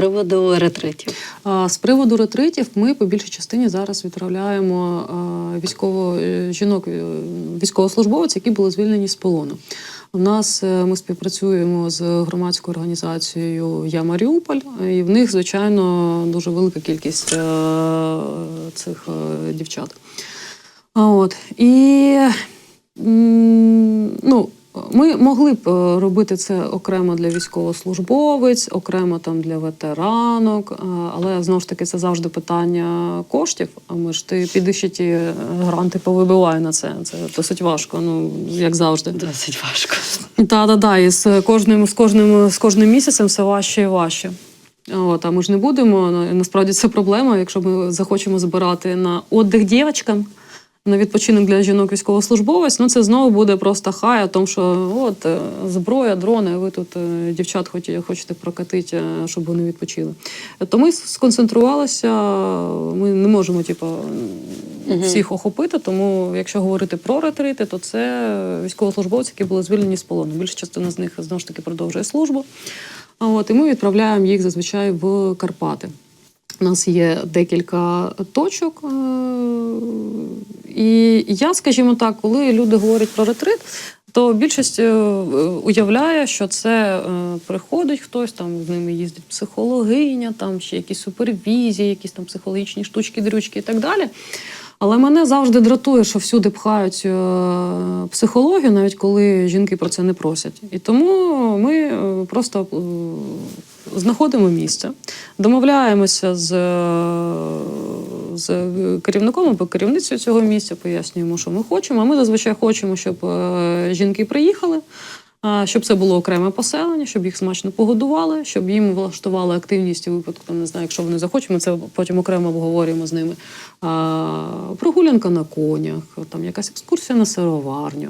приводу ретритів. З приводу ретритів ми по більшій частині зараз відправляємо військово е, жінок, е, військовослужбовців, які були звільнені з полону. У нас е, ми співпрацюємо з громадською організацією Я Маріуполь, і в них, звичайно, дуже велика кількість цих дівчат. От і ну, ми могли б е, робити це окремо для військовослужбовець, окремо там для ветеранок, е, але знову ж таки це завжди питання коштів. А ми ж ти піди ще ті е, гранти повибивай на це. Це досить важко, ну як завжди. Досить важко. Та, да, да, і з кожним, з кожним, з кожним місяцем все важче і важче. От, а ми ж не будемо. ну, Насправді це проблема, якщо ми захочемо збирати на отдих дівчаткам, на відпочинок для жінок військовослужбовець, ну це знову буде просто хай, о тому, що от е, зброя, дрони, ви тут е, дівчат хочете прокатити, е, щоб вони відпочили. То ми сконцентрувалися, ми не можемо, типу, всіх охопити, тому якщо говорити про ретрити, то це військовослужбовці, які були звільнені з полону. Більша частина з них знову ж таки продовжує службу. А От, і ми відправляємо їх зазвичай в Карпати. У нас є декілька точок. І я, скажімо так, коли люди говорять про ретрит, то більшість е, уявляє, що це е, приходить хтось, там з ними їздить психологиня, там ще якісь супервізії, якісь там психологічні штучки, дрючки і так далі. Але мене завжди дратує, що всюди пхають е, психологію, навіть коли жінки про це не просять. І тому ми просто знаходимо місце, домовляємося з, з керівником або керівницею цього місця, пояснюємо, що ми хочемо. А ми зазвичай хочемо, щоб е, жінки приїхали. Щоб це було окреме поселення, щоб їх смачно погодували, щоб їм влаштували активність у випадку, там, не знаю, якщо вони захочуть, ми це потім окремо обговорюємо з ними. А, прогулянка на конях, там якась екскурсія на сироварню,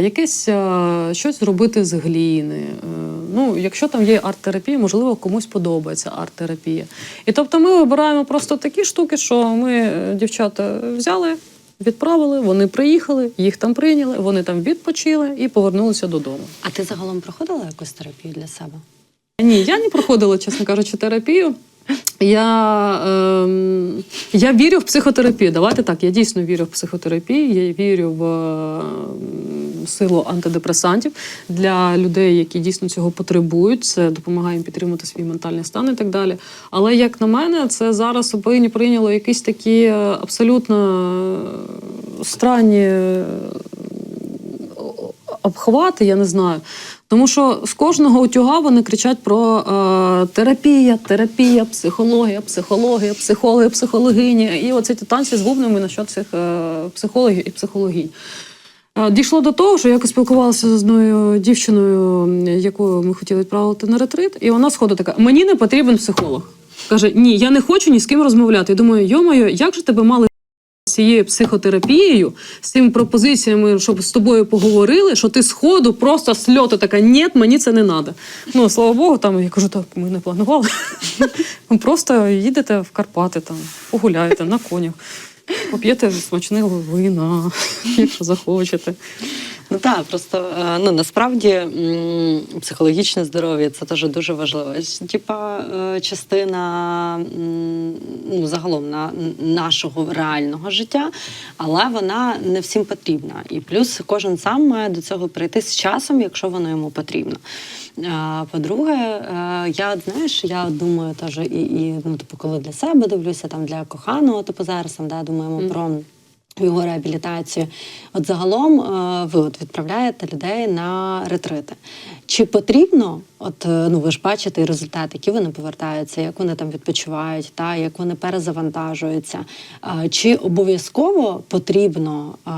якесь щось зробити з гліни. Е, Ну, якщо там є арт-терапія, можливо, комусь подобається арт-терапія. І тобто ми вибираємо просто такі штуки, що ми е, дівчата взяли. Відправили, вони приїхали, їх там прийняли, вони там відпочили і повернулися додому. А ти загалом проходила якусь терапію для себе? Ні, я не проходила, чесно кажучи, терапію. Я, ем, я вірю в психотерапію. Давайте так, я дійсно вірю в психотерапію, я вірю в ем, силу антидепресантів для людей, які дійсно цього потребують. Це допомагає їм підтримати свій ментальний стан і так далі. Але як на мене, це зараз повинні прийняло якісь такі е, абсолютно странні е, обхвати, я не знаю. Тому що з кожного утюга вони кричать про е, терапія, терапія, психологія, психологія, психологи, психологині. І оці танці з бубнами насчет цих е, психологів і психологінь. Дійшло до того, що я спілкувалася з одною дівчиною, яку ми хотіли відправити на ретрит, і вона сходу така: мені не потрібен психолог. Каже: Ні, я не хочу ні з ким розмовляти. Я думаю, йомаю, як же тебе мали з цією психотерапією, з цими пропозиціями, щоб з тобою поговорили, що ти сходу просто з льоту така, ні, мені це не треба. Ну, слава Богу, там я кажу, так ми не планували. Просто їдете в Карпати, там, погуляєте на конях, поп'єте смачне вина, якщо захочете. Ну так, просто е, ну насправді психологічне здоров'я це теж дуже важливо. Типа е, частина ну, загалом на нашого реального життя, але вона не всім потрібна. І плюс кожен сам має до цього прийти з часом, якщо воно йому потрібно. Е, По-друге, я знаєш, я думаю теж і, і ну, типу, коли для себе дивлюся, там для коханого, типу зараз там да, думаємо про його реабілітацію. От загалом е, ви от відправляєте людей на ретрити. Чи потрібно, от е, ну ви ж бачите результати, які вони повертаються, як вони там відпочивають, та як вони перезавантажуються? Е, Чи обов'язково потрібно, е,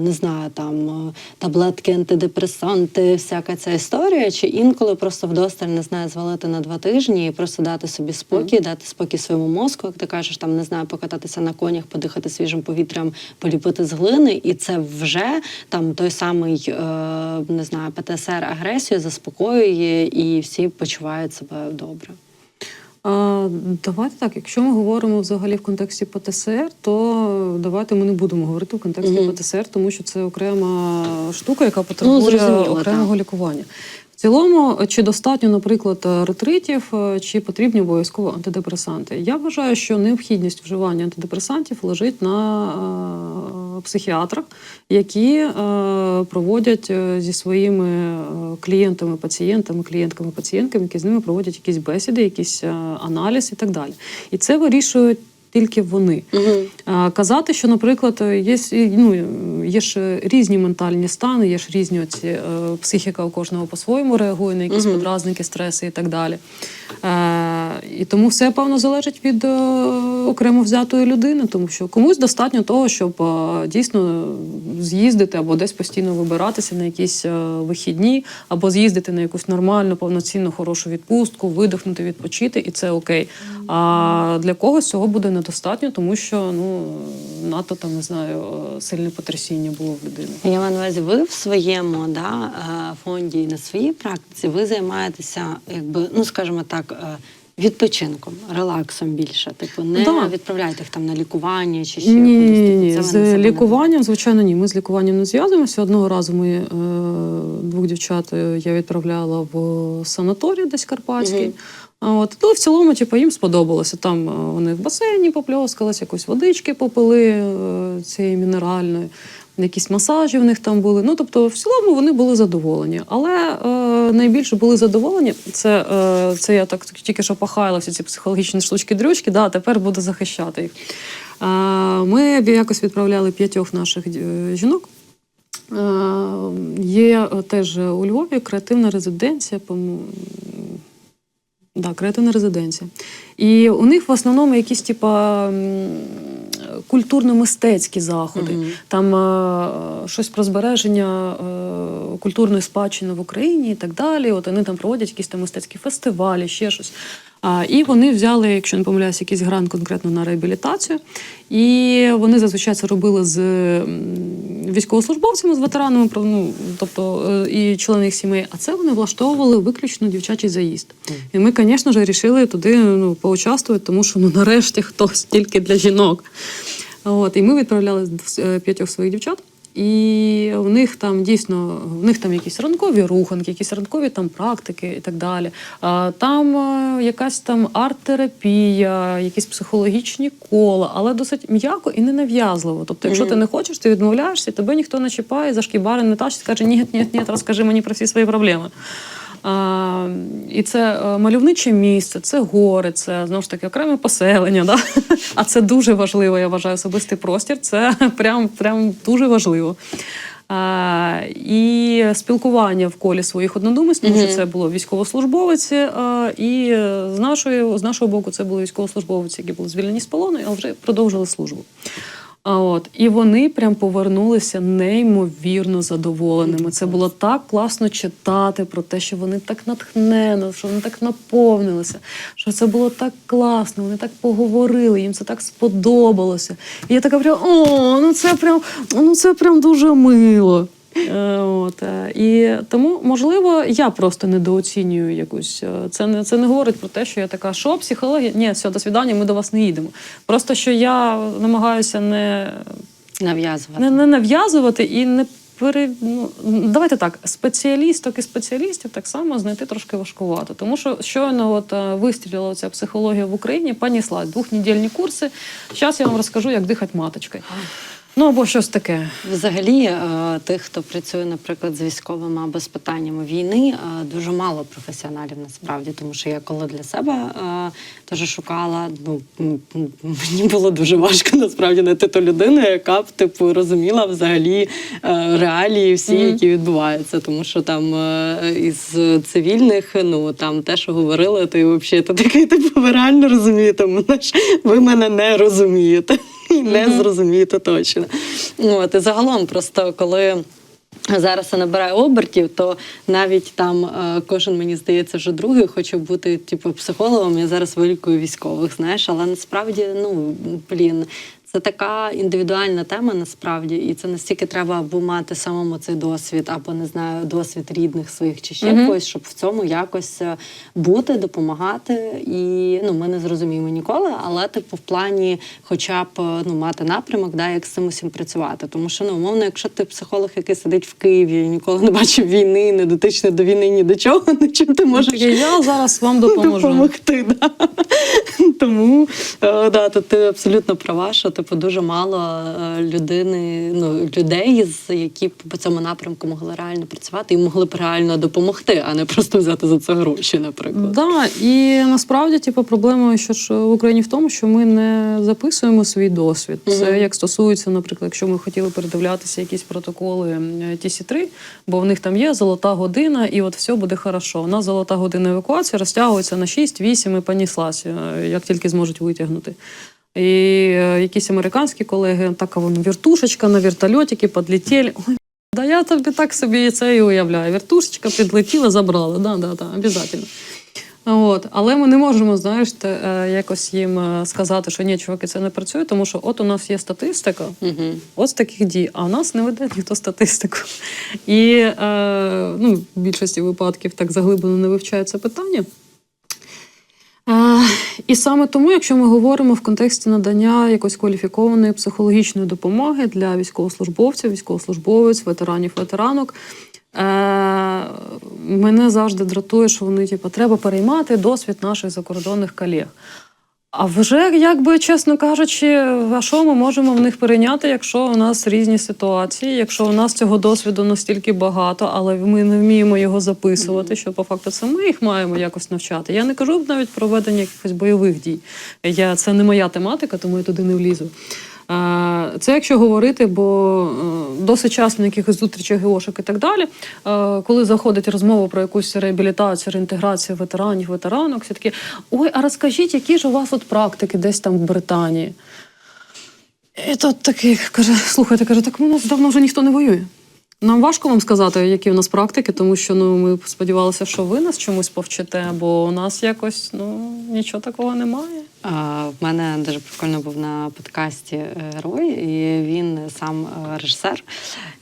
не знаю, там е, таблетки, антидепресанти, всяка ця історія, чи інколи просто вдосталь не знаю, звалити на два тижні і просто дати собі спокій, дати спокій своєму мозку, як ти кажеш, там не знаю, покататися на конях, подихати свіжим повітрям, поліпити з глини, і це вже там той самий е, не знаю, ПТСР агресію заспокоює, і всі почувають себе добре. А, давайте так, якщо ми говоримо взагалі в контексті ПТСР, то давайте ми не будемо говорити в контексті Мгм. ПТСР, тому що це окрема штука, яка потребує ну, окремого лікування. В цілому, чи достатньо, наприклад, ретритів, е, чи потрібні обов'язково антидепресанти? Я вважаю, що необхідність вживання антидепресантів лежить на е, психіатрах, які е, проводять е, зі своїми е, клієнтами, пацієнтами, клієнтками, пацієнтками, які з ними проводять якісь бесіди, якийсь е, аналіз і так далі. І це вирішують тільки вони. А, Казати, що, наприклад, є, ну, є ж різні ментальні стани, є ж різні оці, е, психіка у кожного по-своєму реагує на якісь угу. подразники, стреси і так далі. І тому все, певно, залежить від е, окремо взятої людини, тому що комусь достатньо того, щоб е, дійсно з'їздити або десь постійно вибиратися на якісь е, вихідні, або з'їздити на якусь нормальну, повноцінну, хорошу відпустку, видихнути, відпочити, і це окей. А для когось цього буде недостатньо, тому що ну надто там не знаю, сильне потрясіння було в людини. Я маю на увазі, ви в своєму да, фонді на своїй практиці ви займаєтеся, якби, ну скажімо так, відпочинком, релаксом більше. Типу, не Да. відправляйте їх там на лікування чи ще Ні, кудись. ні, Типу, ні. З лікуванням, звичайно, ні. Ми з лікуванням не зв'язуємося. Одного разу ми е, двох дівчат е, я відправляла в санаторій десь карпатський. А От, ну, в цілому, типу, їм сподобалося. Там е, вони в басейні попльоскались, якось водички попили е, цієї мінеральної, якісь масажі в них там були. Ну, тобто, в цілому вони були задоволені. Але е, найбільше були задоволені. Це, е, це я так тільки що похаяла всі ці психологічні штучки-дрючки, да, тепер буду захищати їх. Е, Ми якось відправляли п'ятьох наших е, жінок. Е, Є е, теж у Львові креативна резиденція, по-моєму, Да, креативна резиденція. І у них в основному якісь типа культурно-мистецькі заходи. Мгм. Там е, щось про збереження е, культурної спадщини в Україні і так далі. От вони там проводять якісь там мистецькі фестивалі, ще щось. А, і вони взяли, якщо не помиляюсь, якийсь грант конкретно на реабілітацію. І вони зазвичай це робили з військовослужбовцями, з ветеранами, ну, тобто е, і члени їх сімей. А це вони влаштовували виключно дівчачий заїзд. І ми, звісно ж, вирішили туди ну, поучаствувати, тому що ну, нарешті хтось тільки для жінок. От, і ми відправляли е, п'ятьох своїх дівчат. І в них там дійсно в них там якісь ранкові руханки, якісь ранкові там практики і так далі. А, там е, якась там арт-терапія, якісь психологічні кола, але досить м'яко і ненав'язливо. Тобто, якщо ти не хочеш, ти відмовляєшся, тебе ніхто не чіпає, за шкібари не тащить, каже, ні, ні, ні, розкажи мені про всі свої проблеми. І це е, мальовниче місце, це гори, це знову ж таки окреме поселення. Да? А це дуже важливо, я вважаю, особистий простір. Це прям, прям дуже важливо. А, і спілкування в колі своїх однодумець, тому що це було військовослужбовиці, а, і з нашої, з нашого боку це були військовослужбовці, які були звільнені з полону, але вже продовжили службу. А от і вони прям повернулися неймовірно задоволеними. Це було так класно читати про те, що вони так натхнено, що вони так наповнилися, що це було так класно. Вони так поговорили, їм це так сподобалося. І я така прям о, ну це прям, ну це прям дуже мило. Е, От, е, і тому, можливо, я просто недооцінюю якусь. е, Це не це не говорить про те, що я така, що психологія? Ні, все, до свідання, ми до вас не їдемо. Просто що я намагаюся не, нав'язувати. не, не нав'язувати і не пере... ну, давайте так, спеціалісток і спеціалістів так само знайти трошки важкувато. Тому що щойно от вистрілила ця психологія в Україні, поніслась двохнедільні курси. Зараз я вам розкажу, як дихати маточкою. Ну або щось таке. Взагалі, е, тих, хто працює, наприклад, з військовими або з питаннями війни, е, дуже мало професіоналів насправді, тому що я коли для себе е, теж шукала, ну мені було дуже важко насправді знайти ту людину, яка б типу розуміла взагалі реалії всі, Мгм. які відбуваються. Тому що там із цивільних, ну там те, що говорили, ти взагалі ти такий, типу, ви реально розумієте мене ж ви мене не розумієте. Не зрозуміти точно. От, і загалом, просто коли. Зараз я набираю обертів, то навіть там е, кожен, мені здається, вже другий хоче бути типу психологом. Я зараз вилікую військових, знаєш, але насправді, ну блін, це така індивідуальна тема насправді, і це настільки треба або мати самому цей досвід, або не знаю, досвід рідних своїх чи ще когось, щоб в цьому якось е, бути, допомагати. І ну ми не зрозуміємо ніколи, але типу в плані, хоча б е, ну мати напрямок, да, як з цим усім працювати. Тому що ну умовно, якщо ти психолог, який сидить в Києві і ніколи не бачив війни, не дотичний до війни ні до чого, ну чим ти можеш я зараз вам допоможу. допомогти. Да. Тому е, да, тут ти абсолютно права, що типу дуже мало е, людини, ну людей, з які б по цьому напрямку могли реально працювати і могли б реально допомогти, а не просто взяти за це гроші, наприклад. Да, і насправді, типу, проблема що ж в Україні в тому, що ми не записуємо свій досвід. Це Мгм. як стосується, наприклад, якщо ми хотіли передивлятися якісь протоколи е, TC3, бо в них там є золота година, і от все буде хорошо. У нас золота година евакуації розтягується на 6-8 і поніслась, е, як тільки зможуть витягнути. І е, якісь американські колеги, така вон вертушечка на вертольотики підлетіли. Ой, да я тобі так собі це і уявляю. Вертушечка підлетіла, забрала. Да, да, да, обов'язково. От. Але ми не можемо, знаєш, те, е, якось їм е, сказати, що ні, чуваки, це не працює, тому що от у нас є статистика, Угу. от таких дій, а у нас не веде ніхто статистику. І е, ну, в більшості випадків так заглиблено не вивчає це питання. Е, і саме тому, якщо ми говоримо в контексті надання якоїсь кваліфікованої психологічної допомоги для військовослужбовців, військовослужбовець, ветеранів, ветеранок, е, мене завжди дратує, що вони типу, треба переймати досвід наших закордонних колег. А вже, якби чесно кажучи, а що ми можемо в них перейняти, якщо у нас різні ситуації, якщо у нас цього досвіду настільки багато, але ми не вміємо його записувати, що по факту це ми їх маємо якось навчати. Я не кажу навіть про ведення якихось бойових дій. Я, це не моя тематика, тому я туди не влізу. Це якщо говорити, бо е, досить часто на якихось зустрічах ГОшок і так далі, е, коли заходить розмова про якусь реабілітацію, реінтеграцію ветеранів, ветеранок, всі такі, ой, а розкажіть, які ж у вас от практики десь там в Британії? І тут такий каже: слухайте, каже, так у нас давно вже ніхто не воює. Нам важко вам сказати, які у нас практики, тому що ну ми сподівалися, що ви нас чомусь повчите, бо у нас якось ну нічого такого немає. В мене дуже прикольно був на подкасті герой, і він сам е, режисер,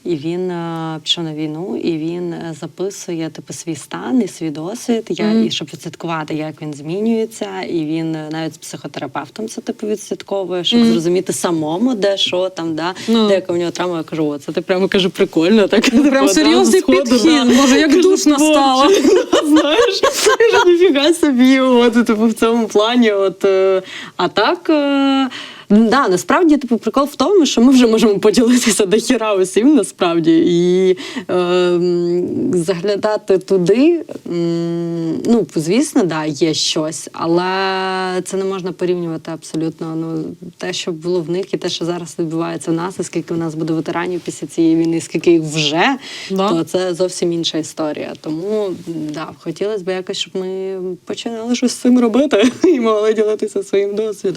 і він е, пішов на війну, і він записує типу свій стан і свій досвід, я, Мгм. і щоб відслідкувати, як він змінюється. І він е, навіть з психотерапевтом це типу відслідковує, щоб Мгм. зрозуміти самому, де що там, да, Ну. де яка в нього травма. Я кажу, о, це ти прямо кажу, прикольно. Так Ну, прям типу, серйозний підхід. да. Боже, як душно стало. Знаєш, ніфіга собі, от типу в цьому плані. От а так. Да, насправді типу прикол в тому, що ми вже можемо поділитися до хіра усім насправді і е, заглядати туди. Ну, звісно, да, є щось, але це не можна порівнювати абсолютно. Ну, те, що було в них, і те, що зараз відбувається в нас, і скільки в нас буде ветеранів після цієї війни, скільки їх вже, Да. то це зовсім інша історія. Тому да, хотілося б якось, щоб ми починали щось з цим робити і могли ділитися своїм досвідом.